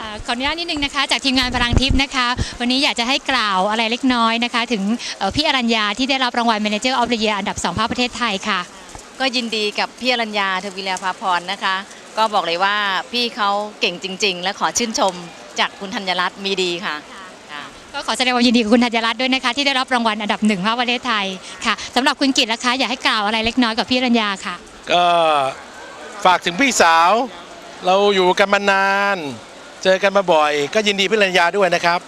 อ่าขออนุญาตนิดนึงนะคะจากทีมงานพลังทิพย์นะคะ วันนี้อยากจะให้กล่าวอะไรเล็กน้อยนะคะ ถึงเอ่อพี่อรัญญาที่ได้รับรางวัล Manager of the Year อันดับ 2 ภาคประเทศไทยค่ะ ก็ยินดีกับพี่อรัญญาทวีลาภาพรนะคะ ก็บอกเลยว่าพี่เขาเก่งจริง ๆ และขอชื่นชมจากคุณธัญรัตน์มีดีค่ะค่ะก็ขอแสดงความยินดีกับคุณธัญรัตน์ด้วยนะคะ ที่ได้รับรางวัลอันดับหนึ่งภาคประเทศไทยค่ะสำหรับคุณกิตนะคะอยากให้กล่าวอะไรเล็กน้อยกับพี่อรัญญาค่ะ ก็ฝากถึงพี่สาว เราอยู่กันมานาน เจอกันมาบ่อย ก็ยินดีพี่รัญญาด้วยนะครับ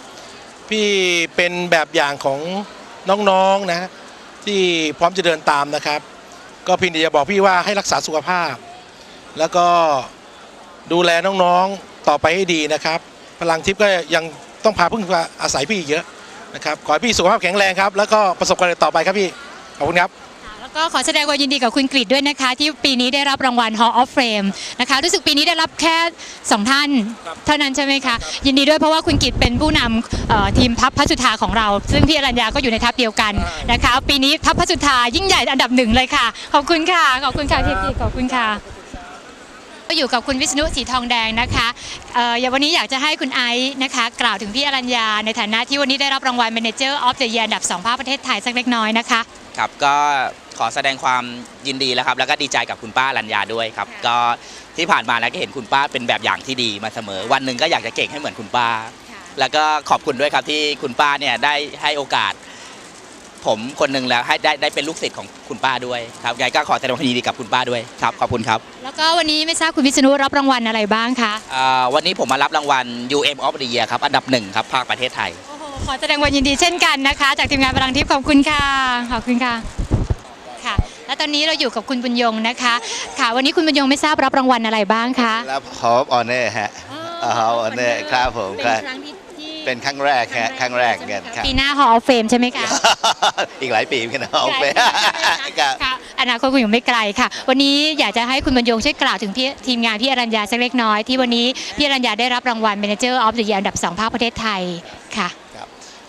พี่เป็นแบบอย่างของน้องๆนะ ที่พร้อมจะเดินตามนะครับ ก็เพียงแต่จะบอกพี่ว่าให้รักษาสุขภาพ แล้วก็ดูแลน้องๆต่อไปให้ดีนะครับ พลังทิพย์ก็ยังต้องพาพึ่งพาอาศัยพี่เยอะนะครับ ขอให้พี่สุขภาพแข็งแรงครับ แล้วก็ประสบความสำเร็จต่อไปครับพี่ ขอบคุณครับ ก็ขอแสดงความยินดีกับคุณกริดด้วยนะคะ ที่ปีนี้ได้รับรางวัล Hall of Fame นะคะ รู้สึกปีนี้ได้รับแค่ 2 ท่านครับเท่านั้นใช่ไหมคะ ยินดีด้วยเพราะว่าคุณกิตเป็นผู้นำเอ่อทีมทัพพระสุธาของเรา ซึ่งพี่อรัญญาก็อยู่ในทัพเดียวกันนะคะ ปีนี้ทัพพระสุธายิ่งใหญ่อันดับหนึ่งเลยค่ะ ขอบคุณค่ะ ขอบคุณค่ะพี่กิตขอบคุณค่ะก็อยู่กับคุณวิษณุสีทองแดงนะคะเอ่ออย่างวันนี้อยากจะให้คุณไอซ์นะคะ กล่าวถึงพี่อรัญญาในฐานะที่วันนี้ได้รับรางวัล Manager of the Year อันดับ2ภาคประเทศไทยสักเล็กน้อยนะคะ ครับก็ ขอแสดงความยินดีแล้วครับ แล้วก็ดีใจกับคุณป้ารัญญาด้วยครับค่ะก็ที่ผ่านมาแล้วก็เห็นคุณป้าเป็นแบบอย่างที่ดีมาเสมอ วันหนึ่งก็อยากจะเก่งให้เหมือนคุณป้า แล้วก็ขอบคุณด้วยครับที่คุณป้าเนี่ยได้ให้โอกาส ผมคนหนึ่งแล้วให้ได้ได้เป็นลูกศิษย์ของคุณป้าด้วยครับไงก็ขอแสดงความยินดีกับคุณป้าด้วยครับขอบคุณครับแล้วก็วันนี้ไม่ทราบคุณวิษณุรับรางวัลอะไรบ้างคะอ่าวันนี้ผมมารับรางวัล UM of the Year ครับอันดับหนึ่งครับภาคประเทศไทย โอ้โหขอแสดงความยินดีเช่นกันนะคะ จากทีมงานพลังทิพย์ขอบคุณค่ะขอบคุณค่ะ ค่ะ และตอนนี้เราอยู่กับคุณบุญยงนะคะ ค่ะ วันนี้คุณบุญยงไม่ทราบรับรางวัลอะไรบ้างคะรับฮอปออเนอร์ฮะฮอปออเนอร์ครับผมเป็นครับครั้งที่ที่เป็นครั้งแรกฮะครั้งแรกกันครับ ปีหน้า Hall of Fame ใช่ไหมคะอีกหลายปีเหมือนกันนะฮอปไกลครับ ค่ะอนาคตคุณอยู่ไม่ไกลค่ะ วันนี้อยากจะให้คุณบรรยงช่วยกล่าวถึงพี่ทีมงานพี่อรัญญาสักเล็กน้อยที่วันนี้พี่อรัญญาได้รับรางวัล Manager of the Year อันดับ2ภาคประเทศไทยค่ะ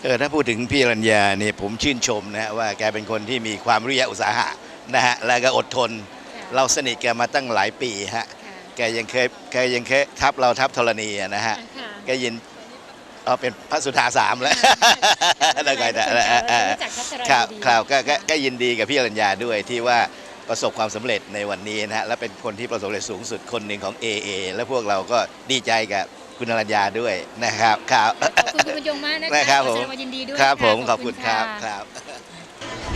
เออถ้าพูดถึงพี่รัญญาเนี่ยผมชื่นชมนะฮะว่าแกเป็นคนที่มีความวิริยะอุตสาหะนะฮะแล้วก็อดทน เราสนิทแกมาตั้งหลายปีฮะแกยังเคยแกยังเคยทับเราทับธรณีอะนะฮะแกยินเอาเป็นพระสุธาสามแล้วแล้วก็ได้แล้วเออครับครับก็ก็ก็ยินดีกับพี่อรัญญาด้วยที่ว่าประสบความสำเร็จในวันนี้นะฮะและเป็นคนที่ประสบความสำเร็จสูงสุดคนหนึ่งของ AA และพวกเราก็ดีใจกับ คุณอรัญญาด้วยนะครับครับ ขอบคุณคุณบรรยงมากนะคะนะครับขอผแสมดงความยินดีด้วยครับะผมขอบคุณครับะ ครับ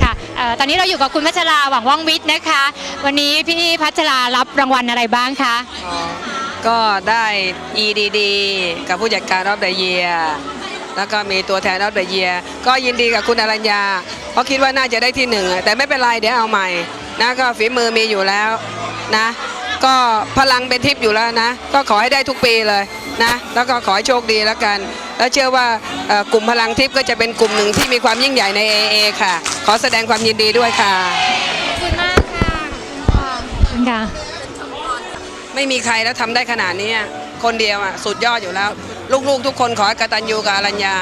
ค่ะเอ่อตอนนี้เราอยู่กับคุณพัชราหวังว่องวิทย์นะคะ วันนี้พี่พัชรารับรางวัลอะไรบ้างคะก็ได้ EDD กับผู้จัดการรอบเด e เยียแล้วก็มีตัวแทนรอบเด e เยียก็ยินดีกับคุณอรัญญา เพราะคิดว่าน่าจะได้ที่หนึ่งแต่ไม่เป็นไรเดี๋ยวเอาใหม่นะก็ฝีมือมีอยู่แล้วนะ ก็พลังเป็นทิพย์อยู่แล้วนะ ก็ขอให้ได้ทุกปีเลย นะแล้วก็ขอให้โชคดีแล้วกัน แล้วเชื่อว่าเอ่อกลุ่มพลังทิพย์ก็จะเป็นกลุ่มหนึ่งที่มีความยิ่งใหญ่ใน AA ค่ะ ขอแสดงความยินดีด้วยค่ะขอบคุณมากค่ะขอบคุณค่ะไม่มีใครแล้วทำได้ขนาดนี้อะคนเดียวอะสุดยอดอยู่แล้ว ลูกๆ ทุกคนขอให้กตัญญูกับอรัญญา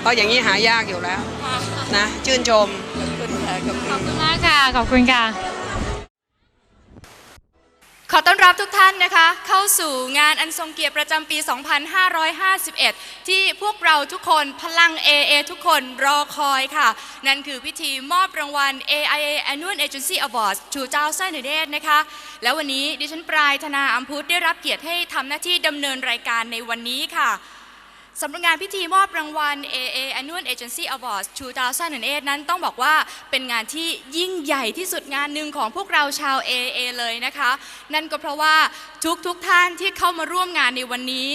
เพราะอย่างนี้หายากอยู่แล้วนะชื่นชมขอบคุณมากค่ะขอบคุณค่ะ ขอต้อนรับทุกท่านนะคะเข้าสู่งานอันทรงเกียรติประจำปี 2551 ที่พวกเราทุกคนพลัง AA ทุกคนรอคอยค่ะ นั่นคือพิธีมอบรางวัล AIA Annual Agency Awards 2008นะคะ แล้ววันนี้ดิฉันปรายธนาอัมพุทธได้รับเกียรติให้ทำหน้าที่ดำเนินรายการในวันนี้ค่ะ สำหรับงานพิธีมอบรางวัล AA Annual Agency Awards 2008 นั้นต้องบอกว่าเป็นงานที่ยิ่งใหญ่ที่สุดงานหนึ่งของพวกเราชาว AA เลยนะคะ นั่นก็เพราะว่าทุกทุกท่านที่เข้ามาร่วมงานในวันนี้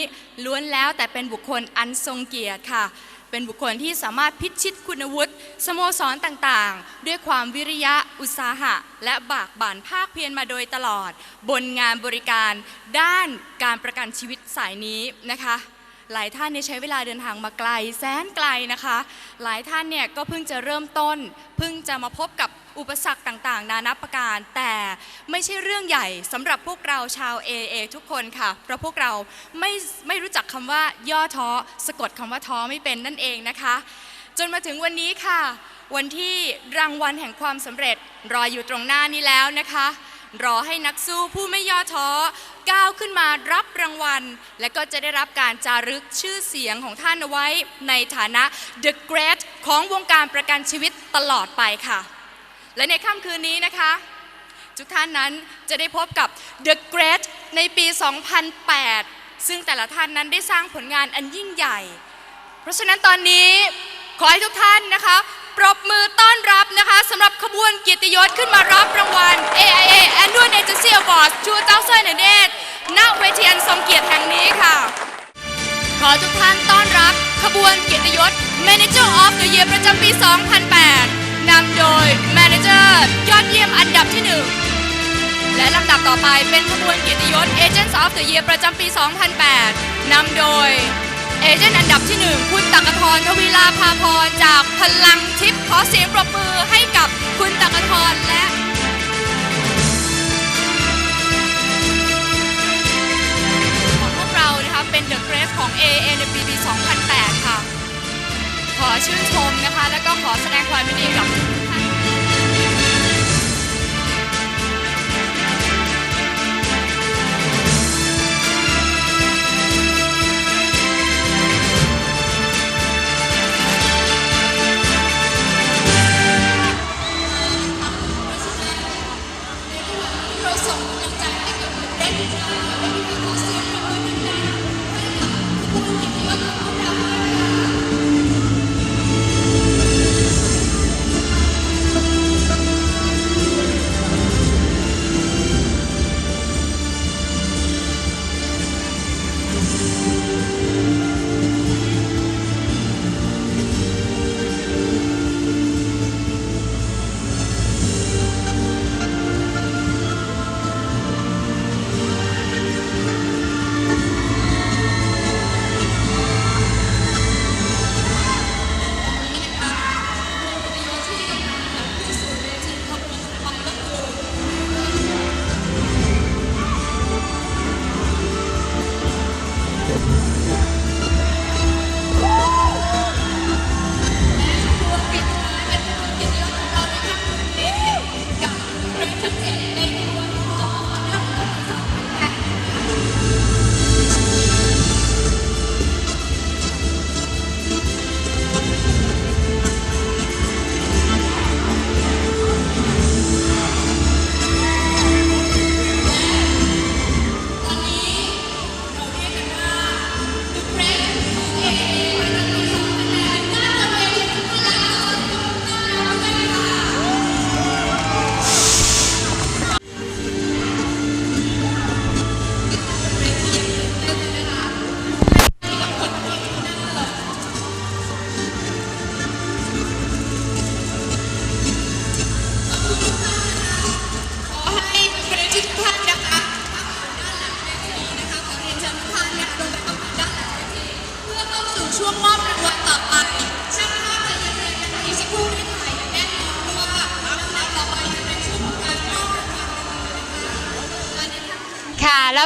ล้วนแล้วแต่เป็นบุคคลอันทรงเกียรติค่ะ เป็นบุคคลที่สามารถพิชิตคุณวุฒิสโมสรต่างๆ ด้วยความวิริยะอุตสาหะ และบากบั่นภาคเพียรมาโดยตลอด บนงานบริการด้านการประกันชีวิตสายนี้นะคะ หลายท่านเนี่ยใช้เวลาเดินทางมาไกลแสนไกลนะคะ หลายท่านเนี่ยก็เพิ่งจะเริ่มต้น เพิ่งจะมาพบกับอุปสรรคต่างๆ นานาประการ แต่ไม่ใช่เรื่องใหญ่สำหรับพวกเราชาว AA ทุกคนค่ะเพราะพวกเราไม่ไม่รู้จักคำว่าย่อท้อสะกดคำว่าท้อไม่เป็นนั่นเองนะคะ จนมาถึงวันนี้ค่ะ วันที่รางวัลแห่งความสำเร็จรออยู่ตรงหน้านี้แล้วนะคะ รอให้นักสู้ผู้ไม่ย่อท้อก้าวขึ้นมารับรางวัล และก็จะได้รับการจารึกชื่อเสียงของท่านเอาไว้ในฐานะ The Great ของวงการประกันชีวิตตลอดไปค่ะ และในค่ำคืนนี้นะคะ ทุกท่านนั้นจะได้พบกับ The Great ในปี 2008 ซึ่งแต่ละท่านนั้นได้สร้างผลงานอันยิ่งใหญ่ เพราะฉะนั้นตอนนี้ขอให้ทุกท่านนะคะ ปรบมือต้อนรับนะคะสำหรับขบวนเกียรติยศขึ้นมารับรางวัล AIA Annual Agency Awards 2008ณเวทีอันทรงเกียรติแห่งนี้ค่ะ ขอทุกท่านต้อนรับขบวนเกียรติยศ Manager of the Year ประจำปี 2008 นำโดย Manager ยอดเยี่ยมอันดับที่ 1 และลำดับต่อไปเป็นขบวนเกียรติยศ Agents of the Year ประจำปี 2008 นำโดย เอเจนต์อันดับที่ 1 คุณตักกทรทวีลาภาพรจากพลังทิพย์ขอเสียงปรบมือให้กับคุณตักกทรและของพวกเรานะคะเป็นเดอะเกรฟของ AA ในปีปี 2008 ค่ะ ขอชื่นชมนะคะ แล้วก็ขอแสดงความยินดีกับ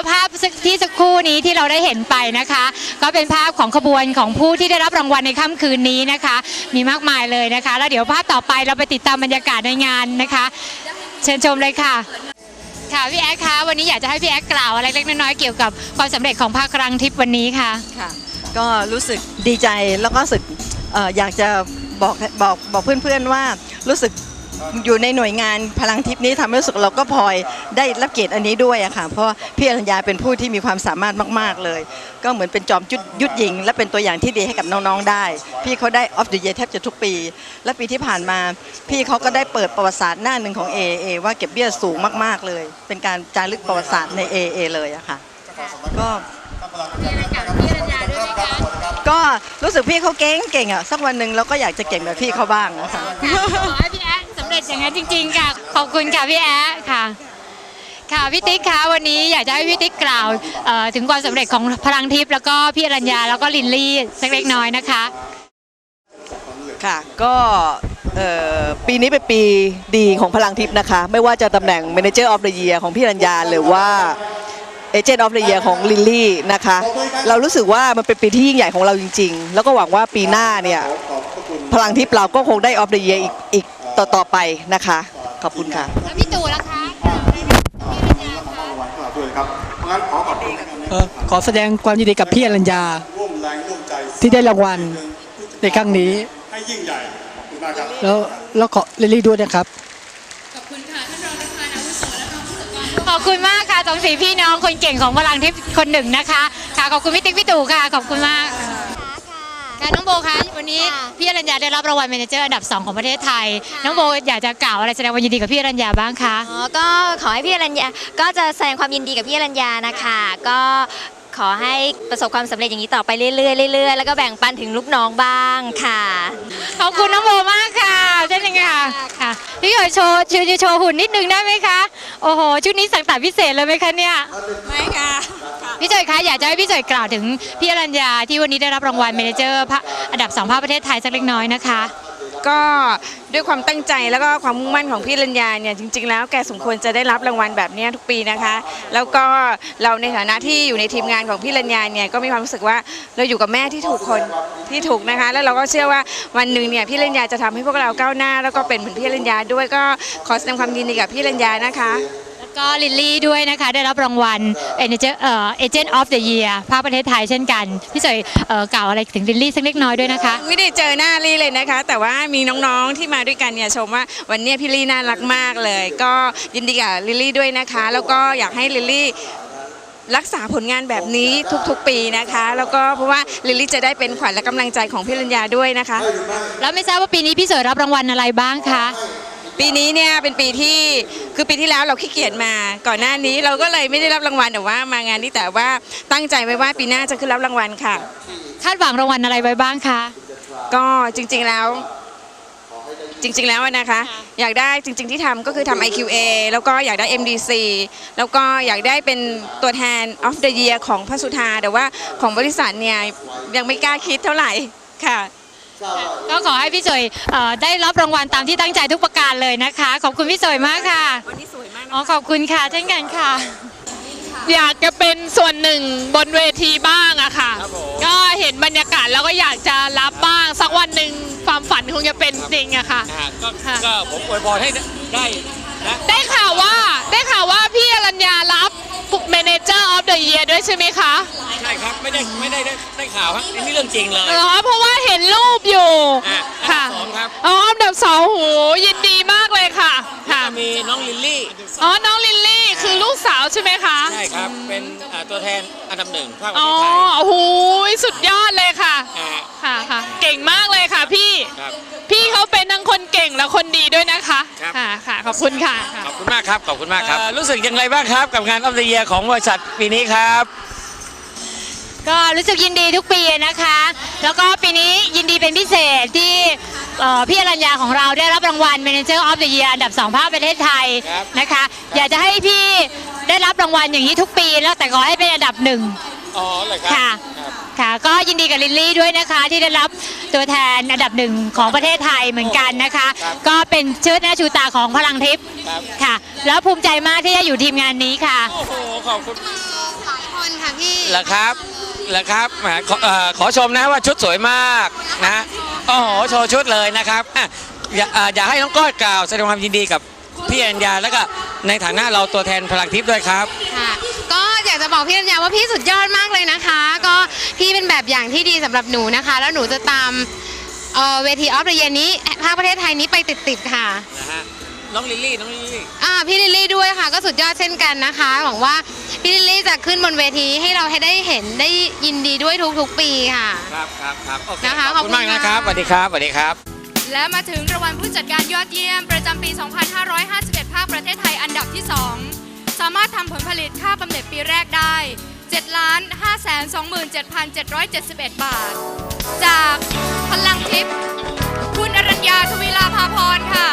ภาพที่สักครู่นี้ที่เราได้เห็นไปนะคะ ก็เป็นภาพของขบวนของผู้ที่ได้รับรางวัลในค่ำคืนนี้นะคะ มีมากมายเลยนะคะ แล้วเดี๋ยวภาพต่อไปเราไปติดตามบรรยากาศในงานนะคะ เชิญชมเลยค่ะค่ะพี่แอ๊กคะวันนี้อยากจะให้พี่แอ๊กกล่าวอะไรเล็กน้อยๆเกี่ยวกับความสำเร็จของภาครังทิพย์วันนี้ค่ะค่ะ ก็รู้สึกดีใจแล้วก็รู้สึกอยากจะบอกบอกบอกเพื่อนๆว่ารู้สึก อยู่ในหน่วยงานพลังทิพย์นี้ทำให้รู้สึกเราก็พลอยได้รับเกียรติอันนี้ด้วยอะค่ะ เพราะว่าพี่อรัญญาเป็นผู้ที่มีความสามารถมาก ๆ เลย ก็เหมือนเป็นจอมยุทธยุทธหญิง และเป็นตัวอย่างที่ดีให้กับน้อง ๆ ได้ พี่เขาได้ออฟเดอะเยแทบจะทุกปี และปีที่ผ่านมา พี่เขาก็ได้เปิดประวัติศาสตร์หน้าหนึ่งของ AAA ว่าเก็บเบี้ยสูงมาก ๆ เลย เป็นการจารึกประวัติศาสตร์ใน AAA เลยอะค่ะก็ก็รู้สึกพี่เขาเก่งเก่งอะสักวันหนึ่งเราก็อยากจะเก่งแบบพี่เขาบ้างนะคะ เร็จอย่างนั้นจริง ๆ ค่ะ ขอบคุณค่ะพี่แอ๊ค่ะ ค่ะพี่ติ๊กคะวันนี้อยากจะให้พี่ติ๊กกล่าวเอ่อถึงความสำเร็จของพลังทิพย์แล้วก็พี่อรัญญาแล้วก็ลินลี่สักเล็กน้อยนะคะ ค่ะก็เอ่อปีนี้เป็นปีดีของพลังทิพย์นะคะ ไม่ว่าจะตำแหน่ง Manager of the Year ของพี่รัญญาหรือว่า Agent of the Year ของลิลลี่นะคะ เรารู้สึกว่ามันเป็นปีที่ยิ่งใหญ่ของเราจริง ๆ แล้วก็หวังว่าปีหน้าเนี่ย พลังทิพย์เราก็คงได้ of the Year อีกอีก ต่อต่อไปนะคะ ขอบคุณค่ะแล้วพี่ตู่ล่ะคะเอ่อขอแสดงความยินดีกับพี่อรัญญาที่ได้รางวัลในครั้งนี้ ให้ยิ่งใหญ่แล้วแล้วขอเลลี่ด้วยนะครับ ขอบคุณค่ะท่านรองประธานอาวุโสและรองผู้จัดขอบคุณมากค่ะสองสีพี่น้องคนเก่งของพลังทิพคนหนึ่งนะคะ ค่ะขอบคุณพี่ติ๊กพี่ตู่ค่ะ ขอบคุณมาก ค่ะน้องโบคะวันนี้พี่อรัญญาได้รับรางวัลเมเนเจอร์อันดับ 2 ของประเทศไทยน้องโบอยากจะกล่าวอะไรแสดงความยินดีกับพี่อรัญญาบ้างคะ อ๋อก็ขอให้พี่อรัญญาก็จะแสดงความยินดีกับพี่อรัญญานะคะ ก็ขอให้ประสบความสำเร็จอย่างนี้ต่อไปเรื่อยๆเรื่อยๆแล้วก็แบ่งปันถึงลูกน้องบ้างค่ะ ขอบคุณน้องโบมากค่ะเช่นกันค่ะค่ะพี่ขอโชว์โชว์โชว์หุ่นนิดนึงได้ไหมคะ โอ้โห ชุดนี้สั่งตัดพิเศษเลยไหมคะเนี่ย ไม่ค่ะ พี่จอยคะอยากจะให้พี่จอยกล่าวถึงพี่อรัญญาที่วันนี้ได้รับรางวัลเมเนเจอร์พระอันดับสองภาคประเทศไทยสักเล็กน้อยนะคะ ก็ด้วยความตั้งใจแล้วก็ความมุ่งมั่นของพี่รัญญาเนี่ยจริง ๆ แล้วแกสมควรจะได้รับรางวัลแบบนี้ทุกปีนะคะ แล้วก็เราในฐานะที่อยู่ในทีมงานของพี่รัญญาเนี่ยก็มีความรู้สึกว่าเราอยู่กับแม่ที่ถูกคนที่ถูกนะคะ แล้วเราก็เชื่อว่าวันหนึ่งเนี่ยพี่รัญญาจะทำให้พวกเราก้าวหน้า แล้วก็เป็นเหมือนพี่รัญญาด้วยก็ขอแสดงความยินดีกับพี่รัญญานะคะ ก็ลิลลี่ด้วยนะคะ ได้รับรางวัลเอเจนต์เอ่อเอเจนต์ออฟเดอะเยียร์ภาคประเทศไทยเช่นกัน พี่จอยเอ่อกล่าวอะไรถึงลิลลี่สักเล็กน้อยด้วยนะคะ ไม่ได้เจอหน้าลี่เลยนะคะ แต่ว่ามีน้องๆที่มาด้วยกันเนี่ยชมว่าวันเนี้ยพี่ลี่น่ารักมากเลย ก็ยินดีกับลิลลี่ด้วยนะคะ แล้วก็อยากให้ลิลลี่รักษาผลงานแบบนี้ทุกๆปีนะคะ แล้วก็เพราะว่าลิลลี่จะได้เป็นขวัญและกำลังใจของพี่รัญญาด้วยนะคะ แล้วไม่ทราบว่าปีนี้พี่จอยรับรางวัลอะไรบ้างคะ ปีนี้เนี่ยเป็นปีที่คือปีที่แล้วเราขี้เกียจมา ก่อนหน้านี้เราก็เลยไม่ได้รับรางวัลแต่ว่ามางานนี้แต่ว่าตั้งใจไว้ว่าปีหน้าจะขึ้นรับรางวัลค่ะ คาดหวังรางวัลอะไรไว้บ้างคะก็จริงๆแล้ว จริง ๆแล้วอะนะคะ อยากได้จริง ๆที่ทำก็คือทำ IQA แล้วก็อยากได้ MDC แล้วก็อยากได้เป็นตัวแทน of the year ของพระสุธา แต่ว่าของบริษัทเนี่ยยังไม่กล้าคิดเท่าไหร่ค่ะ ก็ขอให้พี่จอยเอ่อได้รับรางวัลตามที่ตั้งใจทุกประการเลยนะคะ ขอบคุณพี่จอยมากค่ะวันนี้สวยมากอ๋อขอบคุณค่ะเช่นกันค่ะ อยากจะเป็นส่วนหนึ่งบนเวทีบ้างอะค่ะก็เห็นบรรยากาศแล้วก็อยากจะรับบ้างสักวันหนึ่งความฝันคงจะเป็นจริงอะค่ะก็ค่ะ ก็ผมอวยพรให้ได้นะ ได้ข่าวว่าได้ข่าวว่าพี่อรัญญารับ Manager of the Year ด้วยใช่ไหมคะใช่ครับไม่ได้ไม่ได้ได้ได้ข่าวครับอันนี้เรื่องจริงเลยเหรอเพราะว่าเห็นรูปอยู่อะค่ะอันดับสองครับ อ๋ออันดับสองโหยินดีมากเลยค่ะค่ะก็มีน้องลิลลี่ อ๋อ น้องลิลลี่คือลูกสาวใช่ไหมคะใช่ ครับ เป็นอ่าตัวแทนอันดับหนึ่งภาคประอ๋เทอศไทยโอ้โหสุดยอดเลยค่ะ อ่า ค่ะค่ะเก่งมากเลยค่ะพี่ ครับพี่เขาเป็นทั้งคนเก่งและคนดีด้วยนะคะครับ ค่ะค่ะ ขอบคุณค่ะ ขอบคุณมากครับ ขอบคุณมากครับรู้สึกอย่างไรบ้างครับกับงานออฟเด e เยียของบริษัทปีนี้ครับ ก็รู้สึกยินดีทุกปีนะคะ แล้วก็ปีนี้ยินดีเป็นพิเศษที่เอ่อพี่อรัญญาของเราได้รับรางวัล Manager of the Year อันดับ 2 ภาคประเทศไทยครับนะคะ อยากจะให้พี่ได้รับรางวัลอย่างนี้ทุกปีแล้วแต่ขอให้เป็นอันดับหนึ่ง อ๋อเลยครับค่ะ ครับ ค่ะ ก็ยินดีกับลิลลี่ด้วยนะคะ ที่ได้รับตัวแทนอันดับหนึ่งของประเทศไทยเหมือนกันนะคะ ครับ ก็เป็นเชิดหน้าชูตาของพลังทิพย์ครับ ค่ะ แล้วภูมิใจมากที่ได้อยู่ทีมงานนี้ค่ะ โอ้โห ขอบคุณ หลายคนค่ะพี่ เหรอครับ เหรอครับแหมขอเอ่อขอชมนะว่าชุดสวยมากนะโอ้โหโชว์ชุดเลยนะครับอะอยากอ่าอยากให้น้องก้อยกล่าวแสดงความยินดีกับพี่อัญญาแล้วก็ในฐานะเราตัวแทนพลังทิพย์ด้วยครับ ค่ะก็อยากจะบอกพี่รัญญาว่าพี่สุดยอดมากเลยนะคะ ก็พี่เป็นแบบอย่างที่ดีสำหรับหนูนะคะ แล้วหนูจะตามเอ่อเวทีออฟเดอะเยนี้ภาคประเทศไทยนี้ไปติดๆค่ะ นะฮะ น้องลิลลี่น้องลิลลี่อ่าพี่ลิลลี่ด้วยค่ะ ก็สุดยอดเช่นกันนะคะ หวังว่าพี่ลิลลี่จะขึ้นบนเวทีให้เราให้ได้เห็นได้ยินดีด้วยทุกๆปีค่ะ ครับครับครับโอเคนะคะขอบคุณขอบคุณมากนะครับค่ะสวัสดีครับสวัสดีครับ และมาถึงรางวัลผู้จัดการยอดเยี่ยม ประจำปี 2551 ภาคประเทศไทยอันดับที่ 2 สามารถทำผลผลิตค่าบำเหน็จปีแรกได้7ล้าน5 2 7 7 7 1 บาท จากพลังทิพย์คุณอรัญญาทวีลาภาพรค่ะ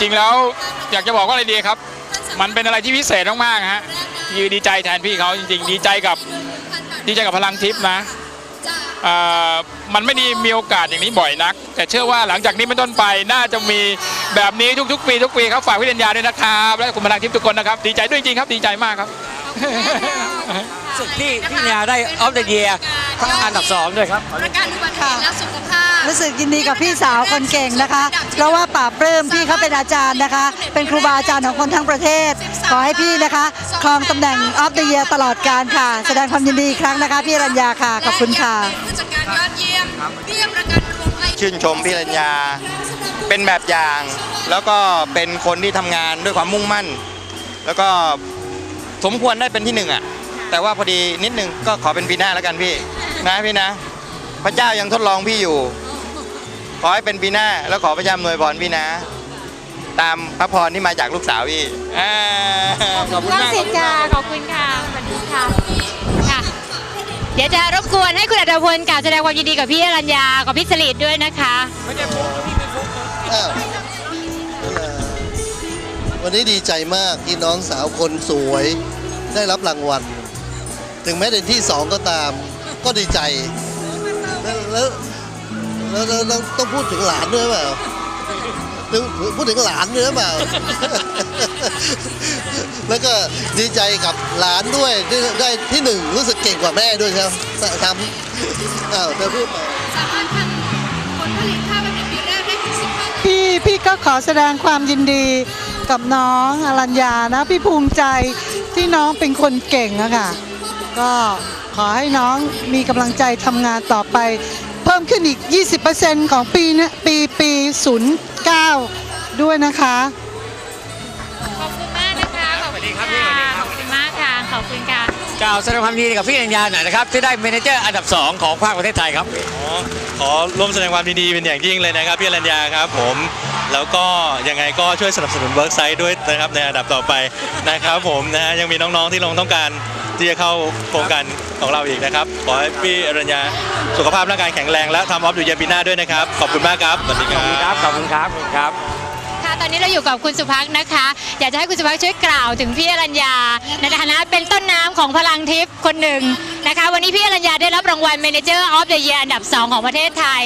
จริงแล้วอยากจะบอกว่าอะไรดีครับ มันเป็นอะไรที่พิเศษมากๆฮะดีดีใจแทนพี่เขาจริง ๆ ดีใจกับดีใจกับพลังทิพย์นะอ่อมันไม่ด้มีโอกาสอย่างนี้บ่อยนัก แต่เชื่อว่าหลังจากนี้เป็นต้นไปน่าจะมีแบบนี้ทุกๆ ปีทุกปีครับฝากพี่เดญญาด้วยนะครับและคุณพลังทิพย์ทุกคนนะครับ ดีใจด้วยจริงครับ ดีใจมากครับ สึกที่พี่ยาได้ออฟเดอะเยียร์อันดับสองด้วยครับ ประกันอุบัติเหตุและสุขภาพ รู้สึกยินดีกับพี่สาวคนเก่งนะคะ เพราะว่าป่าบปลื้มพี่เขาเป็นอาจารย์นะคะ เป็นครูบาอาจารย์ของคนทั้งประเทศ ขอให้พี่นะคะครองตำแหน่งออฟเดอะเยียตลอดการค่ะ แสดงความยินดีอีกครั้งนะคะ พี่อรัญญาค่ะ ขอบคุณค่ะผู้จัดการยอดเยี่ยมเบี้ยประกันรวมภัยชื่นชมพี่รัญญา เป็นแบบอย่าง แล้วก็เป็นคนที่ทำงานด้วยความมุ่งมั่น แล้วก็สมควรได้เป็นที่หนึ่งอะ แต่ว่าพอดีนิดนึงก็ขอเป็นปีหน้าแล้วกันพี่ นะพี่นะ พระเจ้ายังทดลองพี่อยู่ ขอให้เป็นปีหน้าแล้วขอพระเจ้าอำนวยพรพี่นะ ตามพระพรที่มาจากลูกสาวพี่อ่าขอบคุณมากสิทธิ์ค่ะขอบคุณค่ะสวัสดีค่ะค่ะ เดี๋ยวจะรบกวนให้คุณอัตพลกล่าวแสดงความยินดีกับพี่อรัญญากับพี่สลิดด้วยนะคะวันนี้ดีใจมากที่น้องสาวคนสวยได้รับรางวัล ถึงแม้เป็นที่สองก็ตาม ก็ดีใจ แล้วแล้วแล้วแล้วต้องพูดถึงหลานด้วยเปล่าต้องพูดถึงหลานด้วยเปล่า แล้วก็ดีใจกับหลานด้วยที่ได้ที่หนึ่งรู้สึกเก่งกว่าแม่ด้วยใช่ไหมทำอ้าวเธอพูดมาสามารถทำผลผลิตข้าวบำเหน็จปีแรกได้ถึง15พี่พี่ก็ขอแสดงความยินดีกับน้องอรัญญานะ พี่ภูมิใจที่น้องเป็นคนเก่งอะค่ะ ก็ขอให้น้องมีกำลังใจทำงานต่อไป เพิ่มขึ้นอีก 20%ของปีเนี้ปีปี 09 ด้วยนะคะ ขอบคุณมากนะคะขอบคุณค่ะขอบคุณมากค่ะขอบคุณค่ะกล่าวแสดงความยินดีกับพี่อัญญาหน่อยนะครับที่ได้เมเนเจอร์อันดับ 2 ของภาคประเทศไทยครับขอร่วมแสดงความยินดีเป็นอย่างยิ่งเลยนะครับพี่อรัญญาครับผม แล้วก็ยังไงก็ช่วยสนับสนุนเวิร์กไซต์ด้วยนะครับในอันดับต่อไปนะครับผมนะฮะยังมีน้องๆที่ลงต้องการ ที่จะเข้าโครงการของเราอีกนะครับ ขอให้พี่อรัญญาสุขภาพร่างกายแข็งแรงและทำออฟอยู่เยนปีหน้าด้วยนะครับ ขอบคุณมากครับสวัสดีครับ ขอบคุณครับ ขอบคุณครับ ตอนนี้เราอยู่กับคุณสุภักนะคะ อยากจะให้คุณสุภักช่วยกล่าวถึงพี่อรัญญาในฐานะเป็นต้นน้ำของพลังทิพย์คนหนึ่งนะคะ วันนี้พี่อรัญญาได้รับรางวัล Manager of the Year อันดับ 2 ของประเทศไทย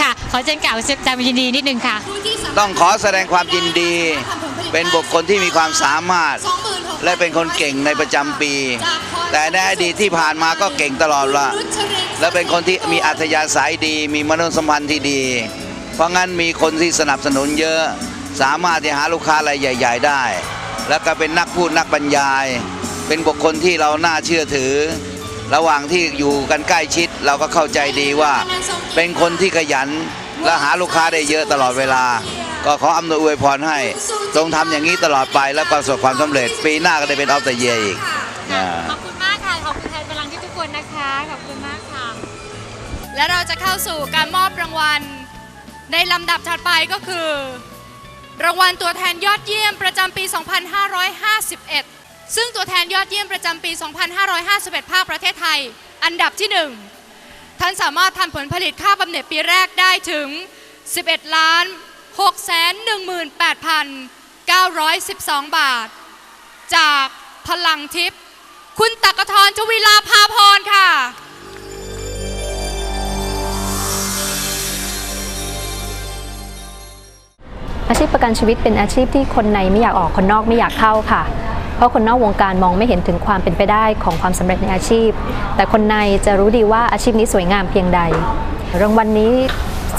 ค่ะ ขอเชิญกล่าวแสดงความยินดีนิดนึงค่ะต้องขอแสดงความยินดี เป็นบุคคลที่มีความสามารถ และเป็นคนเก่งในประจำปี แต่ในอดีตที่ผ่านมาก็เก่งตลอดละและเป็นคนที่มีอัธยาศัยดี มีมนุษยสัมพันธ์ที่ดี เพราะงั้นมีคนที่สนับสนุนเยอะ สามารถที่หาลูกค้ารายใหญ่ ๆ ได้ แล้วก็เป็นนักพูดนักบรรยาย เป็นบุคคลที่เราน่าเชื่อถือ ระหว่างที่อยู่กันใกล้ชิดเราก็เข้าใจดีว่า เป็นคนที่ขยันและหาลูกค้าได้เยอะตลอดเวลา ก็ขออำนวยอวยพรให้จงทำอย่างนี้ตลอดไปและประสบความสำเร็จ ปีหน้าก็ได้เป็นออฟเดอะเยียอีกขอบคุณมากค่ะ ขอบคุณแทนพลังทิพย์ทุกคนนะคะ ขอบคุณมากค่ะ และเราจะเข้าสู่การมอบรางวัล ในลำดับถัดไปก็คือ รางวัลตัวแทนยอดเยี่ยมประจำปี 2551 ซึ่งตัวแทนยอดเยี่ยมประจำปี 2551 ภาคประเทศไทย อันดับที่ 1 ท่านสามารถทำผลผลิตค่าบำเหน็จปีแรกได้ถึง 11 ล้าน 6 18,912 บาท จากพลังทิพย์คุณตักกทรชวิลาภาพรค่ะ อาชีพประกันชีวิตเป็นอาชีพที่คนในไม่อยากออกคนนอกไม่อยากเข้าค่ะ เพราะคนนอกวงการมองไม่เห็นถึงความเป็นไปได้ของความสำเร็จในอาชีพ แต่คนในจะรู้ดีว่าอาชีพนี้สวยงามเพียงใด รางวัลนนี้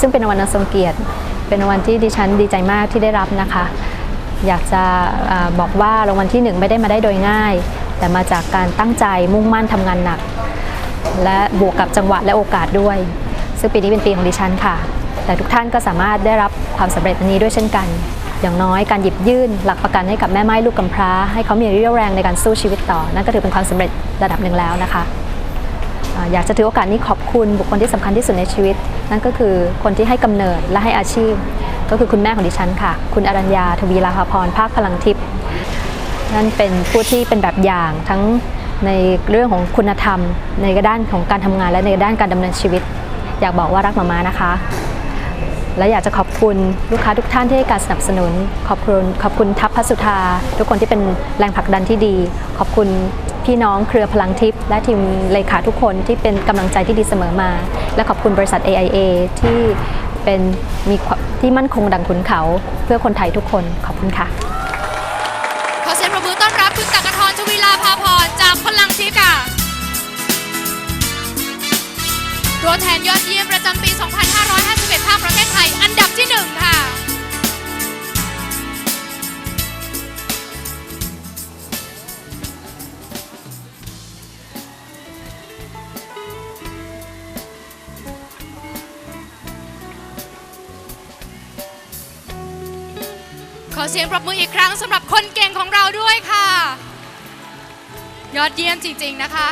ซึ่งเป็นรางวัลนทรงเกียรติ เป็นรางวัลที่ดิฉันดีใจมากที่ได้รับนะคะ อยากจะออบอกว่ารางวัลที่หนึ่งไม่ได้มาได้โดยง่าย แต่มาจากการตั้งใจมุ่งมั่นทำงานหนัก และบวกกับจังหวะและโอกาสด้วย ซึ่งปีนี้เป็นปีของดิฉันค่ะ แต่ทุกท่านก็สามารถได้รับความสำเร็จอันนี้ด้วยเช่นกัน อย่างน้อยการหยิบยื่น หลักประกันให้กับแม่ไม้ลูกกำพร้า ให้เขามีเรี่ยวแรงในการสู้ชีวิตต่อ นั่นก็ถือเป็นความสำเร็จระดับหนึ่งแล้วนะคะอยากจะถือโอกาสนี้ขอบคุณบุคคลที่สำคัญที่สุดในชีวิต นั่นก็คือคนที่ให้กำเนิดและให้อาชีพ ก็คือคุณแม่ของดิฉันค่ะ คุณอรัญญาทวีลาภาพรภาคพลังทิพย์นั่นเป็นผู้ที่เป็นแบบอย่างทั้งในเรื่องของคุณธรรม ในด้านของการทำงานและในด้านการดำเนินชีวิต อยากบอกว่ารักมาม่านะคะ และอยากจะขอบคุณลูกค้าทุกท่านที่ให้การสนับสนุน ขอบคุณขอบคุณทัพพระสุธา ทุกคนที่เป็นแรงผลักดันที่ดี ขอบคุณพี่น้องเครือพลังทิพย์และทีมเลขาทุกคนที่เป็นกำลังใจที่ดีเสมอมา และขอบคุณบริษัท AIA ที่เป็นมีที่มั่นคงดังขุนเขาเพื่อคนไทยทุกคนขอบคุณค่ะ ขอเสียงปรบมือต้อนรับคุณจักรทรชวีลาภาพรจากพลังทิพย์ค่ะตัวแทนยอดเยี่ยมประจำปี 2551 เสียงปรบมืออีกครั้งสำหรับคนเก่งของเราด้วยค่ะ ยอดเยี่ยมจริง ๆ นะคะ